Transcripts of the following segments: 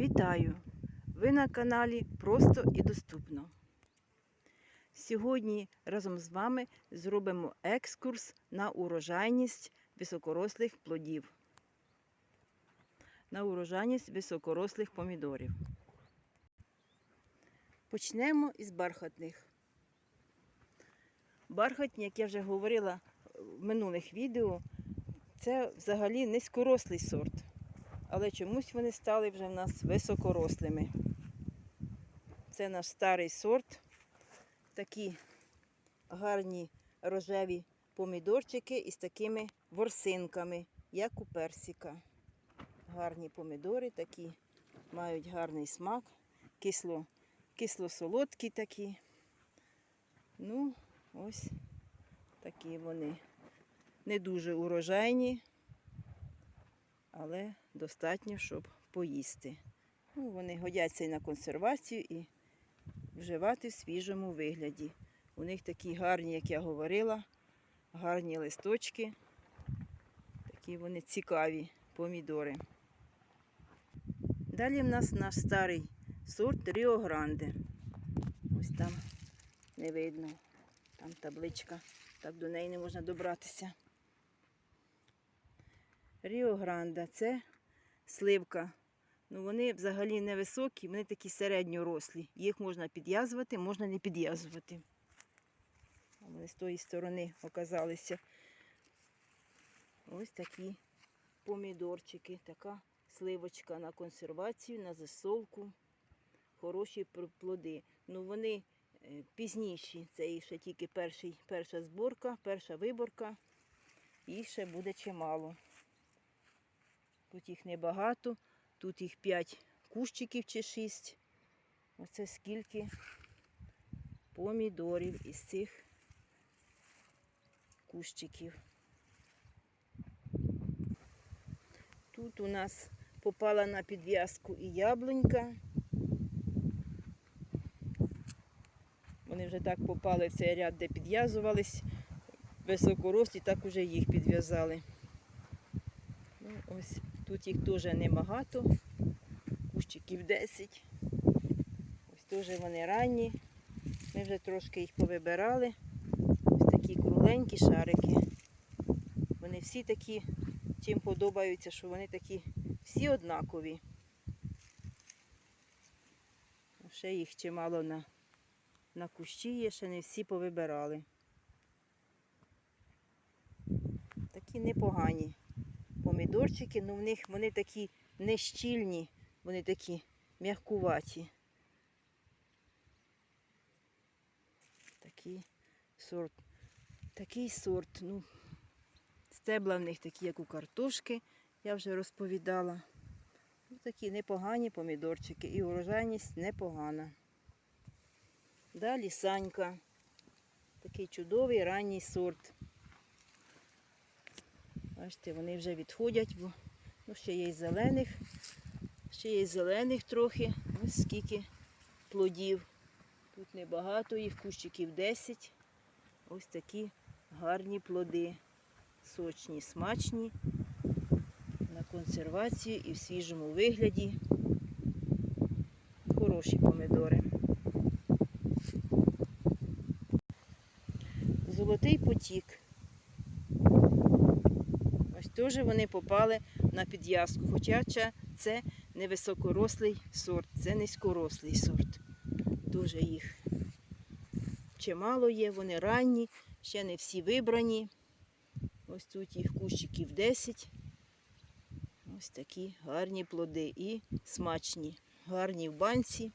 Вітаю! Ви на каналі Просто і доступно. Сьогодні разом з вами зробимо екскурс на урожайність високорослих плодів. На урожайність високорослих помідорів. Почнемо із бархатних. Бархатні, як я вже говорила в минулих відео, це взагалі низькорослий сорт але чомусь вони стали вже в нас високорослими. Це наш старий сорт. Такі гарні рожеві помідорчики із такими ворсинками, як у персика. Гарні помідори такі, мають гарний смак, кисло, кисло-солодкі такі. Ну, ось такі вони. Не дуже урожайні, але достатньо, щоб поїсти. Ну, вони годяться і на консервацію, і вживати в свіжому вигляді. У них такі гарні, як я говорила, гарні листочки. Такі вони цікаві помідори. Далі в нас наш старий сорт Ріо Гранде. Ось там не видно. Там табличка, так до неї не можна добратися. Ріо Гранда це сливка. Ну, вони взагалі невисокі, вони такі середньорослі. Їх можна підв'язувати, можна не підв'язувати. Вони з тої сторони оказалися. Ось такі помідорчики, така сливочка на консервацію, на засолку. Хороші плоди. Ну, вони е, пізніші. Це ще тільки перший, перша зборка, перша виборка. І ще буде чимало. Тут їх небагато, тут їх 5 кущиків чи 6. Оце скільки помідорів із цих кущиків. Тут у нас попала на підв'язку і яблунька. Вони вже так попали в цей ряд, де підв'язувались, високорослі, так уже їх підв'язали. Ну, ось Тут їх теж небагато, кущиків 10. Ось теж вони ранні. Ми вже трошки їх повибирали. Ось такі кругленькі шарики. Вони всі такі, чим подобаються, що вони такі всі однакові. Ще їх чимало на, на кущі є, ще не всі повибирали. Такі непогані помідорчики, ну в них вони такі нещільні, вони такі м'якуваті. Такий сорт. Такий сорт, ну, стебла в них такі, як у картошки, я вже розповідала. Ну, Такі непогані помідорчики і урожайність непогана. Далі санька. Такий чудовий ранній сорт. Бачите, вони вже відходять, бо ну, ще є зелених, ще є зелених трохи. Ось скільки плодів. Тут небагато їх, кущиків 10. Ось такі гарні плоди. Сочні, смачні, на консервацію і в свіжому вигляді. Хороші помидори. Золотий потік. Теж вони попали на підв'язку. Хоча це не високорослий сорт, це низькорослий сорт. Дуже їх чимало є, вони ранні, ще не всі вибрані. Ось тут їх кущиків 10. Ось такі гарні плоди і смачні. Гарні в банці,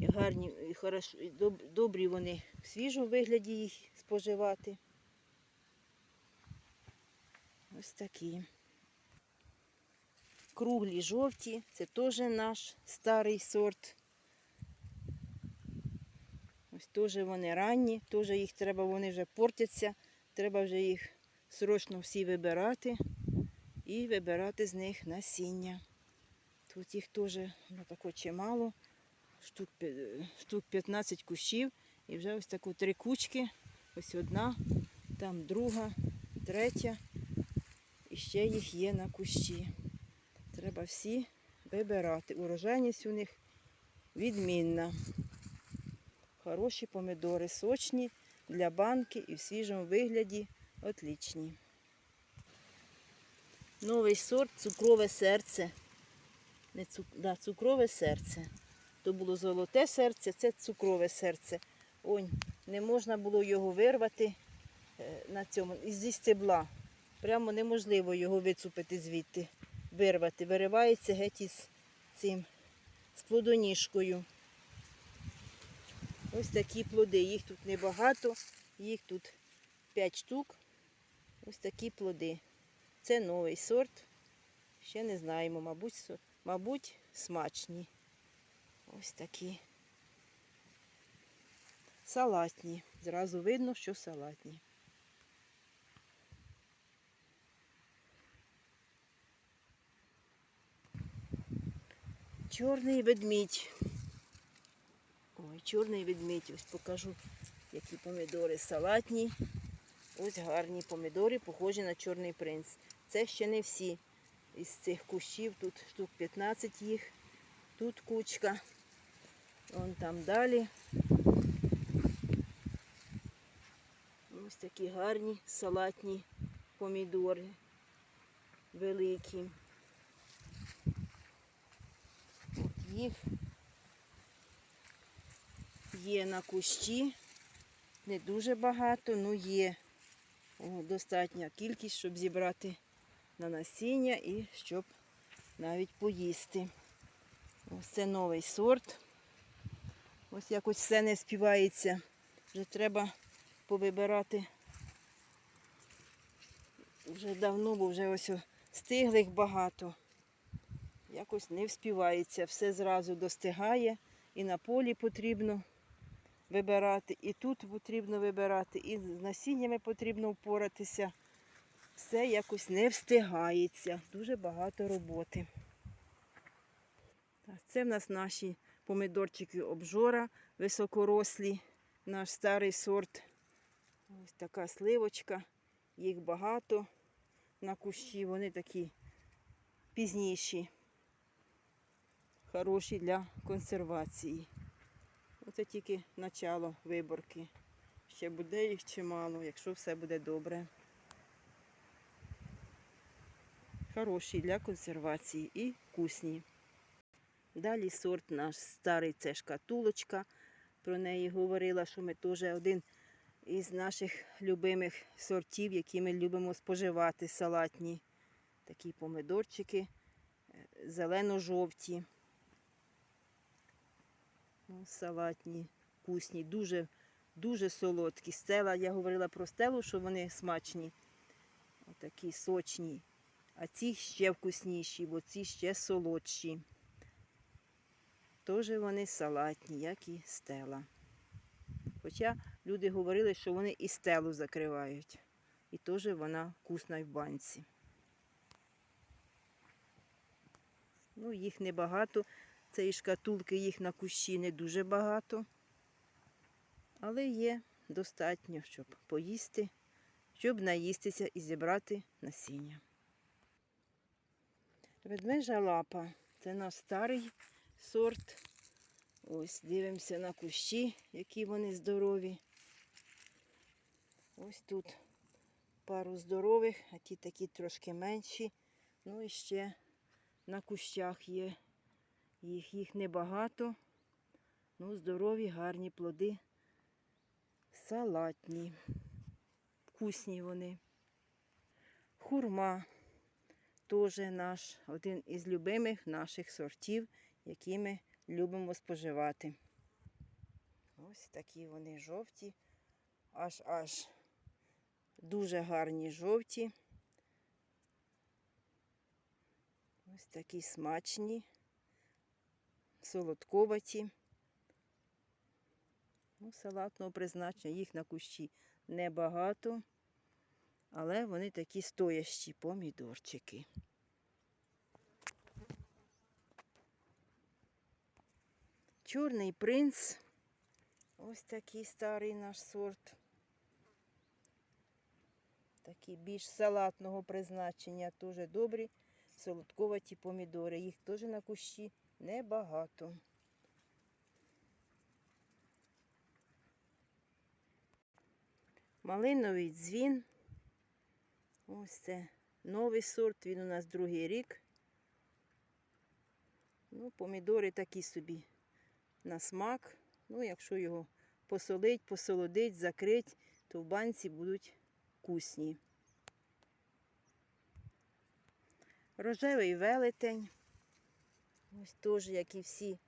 і гарні, і хорошо, і добрі вони в свіжому вигляді їх споживати. Ось такі. Круглі жовті, це теж наш старий сорт. Ось теж вони ранні, теж їх треба, вони вже портяться, треба вже їх срочно всі вибирати і вибирати з них насіння. Тут їх теж ну, чимало, штук, штук 15 кущів і вже ось тако три кучки. Ось одна, там друга, третя. І ще їх є на кущі. Треба всі вибирати. Урожайність у них відмінна. Хороші помидори, сочні для банки і в свіжому вигляді отлічні. Новий сорт цукрове серце. Не цук... да, цукрове серце. То було золоте серце, це цукрове серце. Ой, не можна було його вирвати е, на цьому, зі стебла. Прямо неможливо його вицупити звідти, вирвати. Виривається геть із цим, з плодоніжкою. Ось такі плоди. Їх тут небагато, їх тут 5 штук. Ось такі плоди. Це новий сорт. Ще не знаємо, мабуть, мабуть, смачні. Ось такі. Салатні. Зразу видно, що салатні. Чорний ведмідь. Ой, чорний ведмідь. Ось покажу, які помідори салатні. Ось гарні помідори, похожі на чорний принц. Це ще не всі із цих кущів. Тут штук 15 їх. Тут кучка. Вон там далі. Ось такі гарні салатні помідори. Великі. Їх є на кущі. Не дуже багато, ну є достатня кількість, щоб зібрати на насіння і щоб навіть поїсти. Ось це новий сорт. Ось якось все не співається. Вже треба повибирати. Вже давно, бо вже ось стиглих багато. Якось не вспівається. Все зразу достигає. І на полі потрібно вибирати, і тут потрібно вибирати, і з насіннями потрібно впоратися. Все якось не встигається. Дуже багато роботи. Це в нас наші помидорчики обжора високорослі, наш старий сорт. Ось така сливочка. Їх багато на кущі. Вони такі пізніші, хороші для консервації. Оце тільки начало виборки. Ще буде їх чимало, якщо все буде добре. Хороші для консервації і вкусні. Далі сорт наш старий це шкатулочка. Про неї говорила, що ми теж один із наших любимих сортів, які ми любимо споживати, салатні. Такі помидорчики е, зелено-жовті. Ну, салатні, вкусні, дуже, дуже солодкі. Стела, я говорила про стелу, що вони смачні. Отакі сочні. А ці ще вкусніші, бо ці ще солодші. Теж вони салатні, як і стела. Хоча люди говорили, що вони і стелу закривають. І теж вона вкусна в банці. Ну, їх небагато. Цієї шкатулки їх на кущі не дуже багато. Але є достатньо, щоб поїсти, щоб наїстися і зібрати насіння. Ведмежа лапа це наш старий сорт. Ось дивимося на кущі, які вони здорові. Ось тут пару здорових, а ті такі трошки менші. Ну і ще на кущах є їх, їх небагато. Ну, здорові, гарні плоди. Салатні. Вкусні вони. Хурма теж наш один із любимих наших сортів, які ми любимо споживати. Ось такі вони жовті, аж аж дуже гарні жовті. Ось такі смачні, солодковаті. Ну, салатного призначення, їх на кущі небагато, але вони такі стоящі помідорчики. Чорний принц. Ось такий старий наш сорт. Такі більш салатного призначення, дуже добрі, солодковаті помідори. Їх теж на кущі небагато. Малиновий дзвін. Ось це новий сорт, він у нас другий рік. Ну, помідори такі собі на смак. Ну, якщо його посолить, посолодить, закрить, то в банці будуть вкусні. Рожевий велетень. Ось теж, як і всі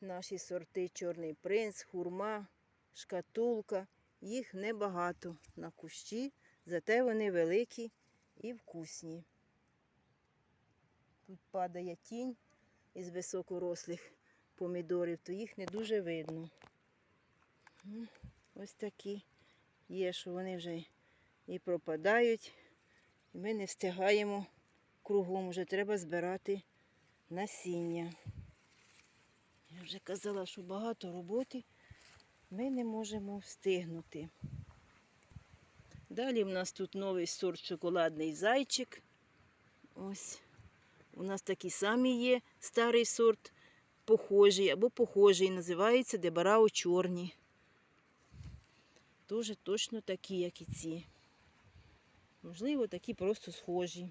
наші сорти Чорний принц, хурма, шкатулка. Їх небагато на кущі, зате вони великі і вкусні. Тут падає тінь із високорослих помідорів, то їх не дуже видно. Ось такі є, що вони вже і пропадають. І ми не встигаємо кругом, вже треба збирати насіння. Я вже казала, що багато роботи ми не можемо встигнути. Далі в нас тут новий сорт шоколадний зайчик. Ось. У нас такі самі є старий сорт, похожий або похожий, називається Дебарао чорні. Дуже точно такі, як і ці. Можливо, такі просто схожі.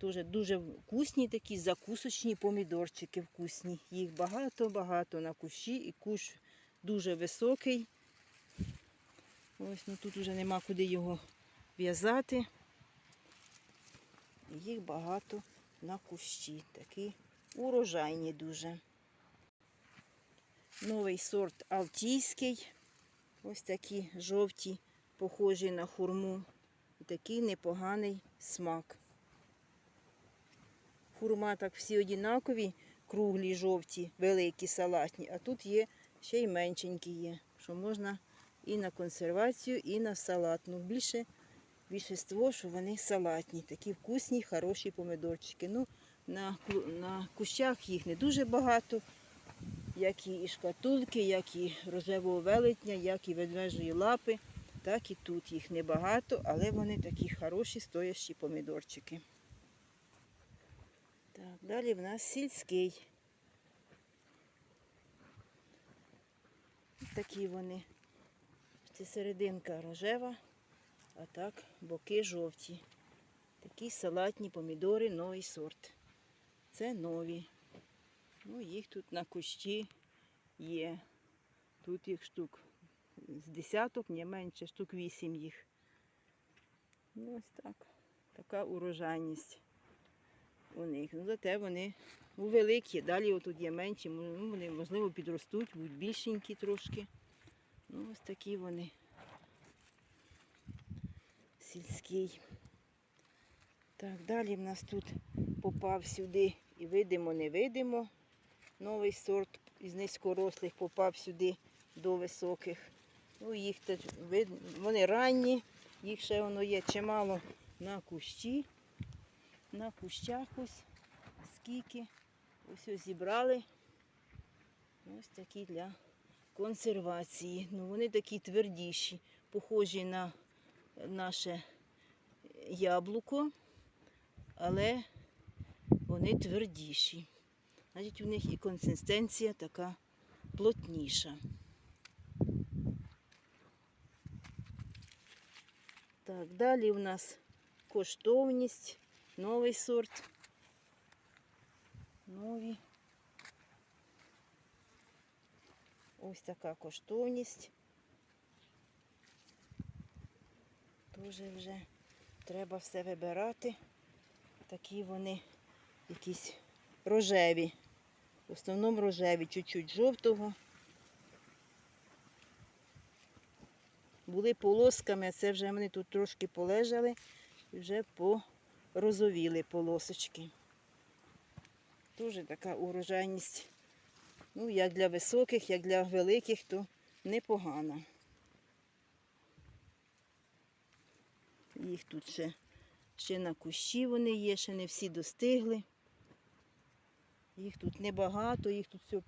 Дуже дуже вкусні такі закусочні помідорчики вкусні. Їх багато-багато на кущі і кущ дуже високий. Ось ну тут вже нема куди його в'язати. Їх багато на кущі. Такі урожайні дуже. Новий сорт Алтійський. Ось такі жовті, похожі на хурму. І такий непоганий смак. Хурма так всі однакові, круглі, жовті, великі, салатні, а тут є ще й меншенькі є, що можна і на консервацію, і на салат. Ну, більше більшість, що вони салатні, такі вкусні, хороші помидорчики. Ну, на, на кущах їх не дуже багато, як і шкатулки, як і рожевого велетня, як і ведмежої лапи, так і тут їх небагато, але вони такі хороші, стоящі помідорчики. Так, далі в нас сільський. Такі вони. Це серединка рожева, а так боки жовті. Такі салатні помідори, новий сорт. Це нові. Ну, їх тут на кущі є. Тут їх штук з десяток, не менше, штук вісім їх. Ну, ось так. Така урожайність у них. Ну, зате вони ну, великі. Далі отут є менші, ну, вони, можливо, підростуть, будуть більшенькі трошки. Ну, ось такі вони. Сільський. Так, далі в нас тут попав сюди і видимо, не видимо. Новий сорт із низькорослих попав сюди до високих. Ну, їх теж вони ранні, їх ще воно є чимало на кущі. На кущах ось скільки. Ось ось зібрали. Ось такі для консервації. Ну, вони такі твердіші, похожі на наше яблуко, але вони твердіші. Значить, у них і консистенція така плотніша. Так, далі у нас коштовність, новий сорт. Нові. Ось така коштовність. Дуже вже треба все вибирати. Такі вони якісь рожеві. В основному рожеві, чуть-чуть жовтого. Були полосками, а це вже вони тут трошки полежали і вже порозовіли полосочки. Дуже така урожайність. Ну, як для високих, як для великих, то непогана. Їх тут ще, ще на кущі вони є, ще не всі достигли. Їх тут небагато, їх тут всього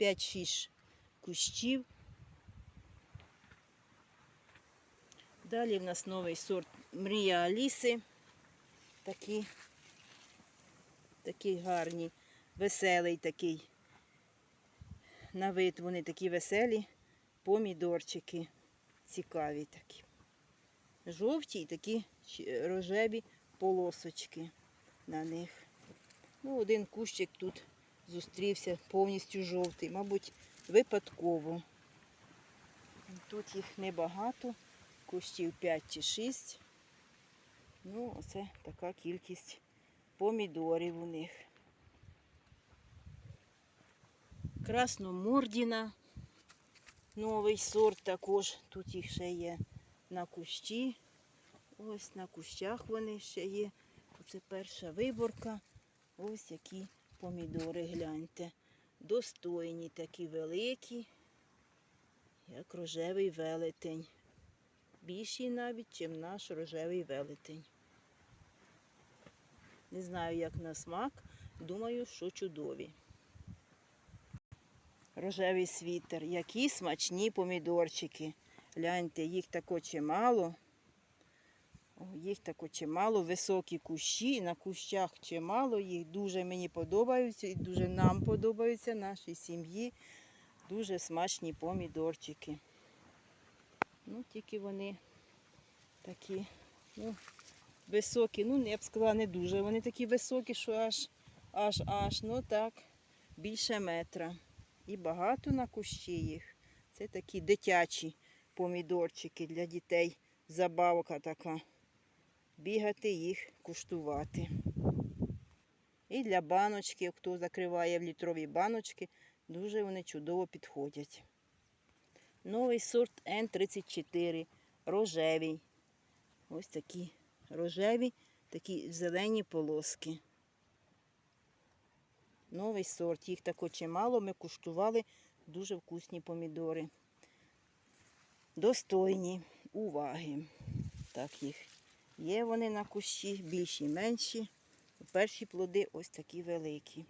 5-6 кущів. Далі в нас новий сорт Мрія Аліси. Такі Такий гарний, веселий такий. На вид вони такі веселі помідорчики. Цікаві такі. Жовті і такі рожеві полосочки на них. Ну, один кущик тут зустрівся повністю жовтий, мабуть, випадково. Тут їх небагато, кущів 5 чи 6. Ну, оце така кількість помідорів у них. Красномордіна. Новий сорт також. Тут їх ще є на кущі. Ось на кущах вони ще є. Це перша виборка. Ось які помідори, гляньте. Достойні такі великі, як рожевий велетень. Більші навіть, ніж наш рожевий велетень. Не знаю, як на смак. Думаю, що чудові. Рожевий світер. Які смачні помідорчики. Гляньте, їх тако чимало. О, Їх тако чимало, високі кущі, на кущах чимало, їх дуже мені подобаються і дуже нам подобаються, нашій сім'ї. Дуже смачні помідорчики. Ну, тільки вони такі, ну, високі, ну, я б сказала, не дуже. Вони такі високі, що аж, аж, аж, ну так, більше метра. І багато на кущі їх. Це такі дитячі помідорчики для дітей. Забавка така бігати їх куштувати. І для баночки, хто закриває в літрові баночки, дуже вони чудово підходять. Новий сорт N34, рожевий. Ось такі рожеві, такі зелені полоски. Новий сорт, їх тако чимало, ми куштували дуже вкусні помідори. Достойні уваги. Так їх Є вони на кущі, більші, менші. Перші плоди ось такі великі.